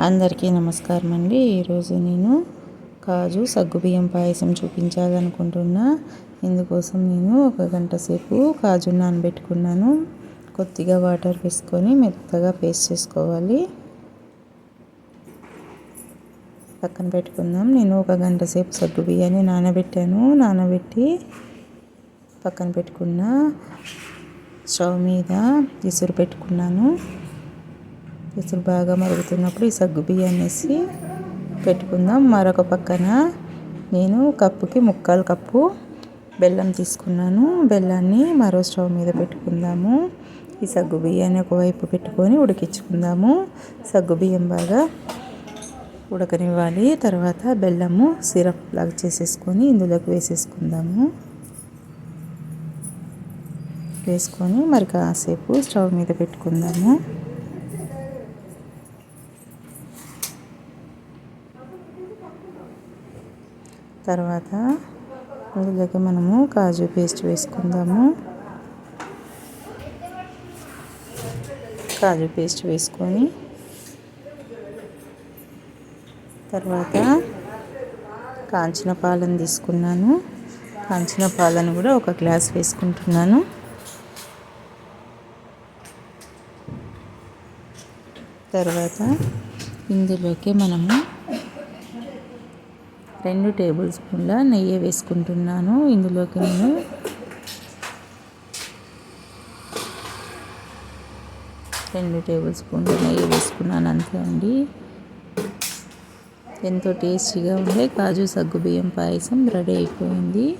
అందరికీ నమస్కారం అండి ఈరోజు నేను కాజు సగ్గుబియ్యం పాయసం చూపించాలనుకుంటున్నా. ఇందుకోసం నేను ఒక గంట సేపు కాజు నానబెట్టుకున్నాను. కొద్దిగా వాటర్ వేసుకొని మెత్తగా పేస్ట్ చేసుకోవాలి. పక్కన పెట్టుకుందాం. నేను ఒక గంట సేపు సగ్గు బియ్యాన్ని నానబెట్టాను. నానబెట్టి పక్కన పెట్టుకున్న స్టవ్ మీద ఇసురు పెట్టుకున్నాను. ఇసురు బాగా మరుగుతున్నప్పుడు ఈ సగ్గు బియ్యాన్ని వేసి పెట్టుకుందాం. మరొక పక్కన నేను కప్పుకి ముక్కాలు కప్పు బెల్లం తీసుకున్నాను. బెల్లాన్ని మరో స్టవ్ మీద పెట్టుకుందాము. ఈ సగ్గు బియ్యాన్ని ఒకవైపు పెట్టుకొని ఉడికించుకుందాము. సగ్గు బియ్యం బాగా ఉడకనివ్వాలి. తర్వాత బెల్లము సిరప్ లాగా చేసేసుకొని ఇందులోకి వేసేసుకుందాము. వేసుకొని మరి కాసేపు స్టవ్ మీద పెట్టుకుందాము. తర్వాత ఇందులోకి మనము కాజు పేస్ట్ వేసుకుందాము. కాజు పేస్ట్ వేసుకొని తర్వాత కాంచిన పాలను తీసుకున్నాను. కాంచిన పాలను కూడా ఒక గ్లాస్ వేసుకుంటున్నాను. తర్వాత ఇందులోకి మనము రెండు టేబుల్ స్పూన్ల నెయ్యి వేసుకుంటున్నాను. ఇందులోకి నేను రెండు టేబుల్ స్పూన్ల నెయ్యి వేసుకున్నాను. అంతే అండి. ఎంతో టేస్టీగా ఉండే కాజు సగ్గు బియ్యం పాయసం రెడీ అయిపోయింది.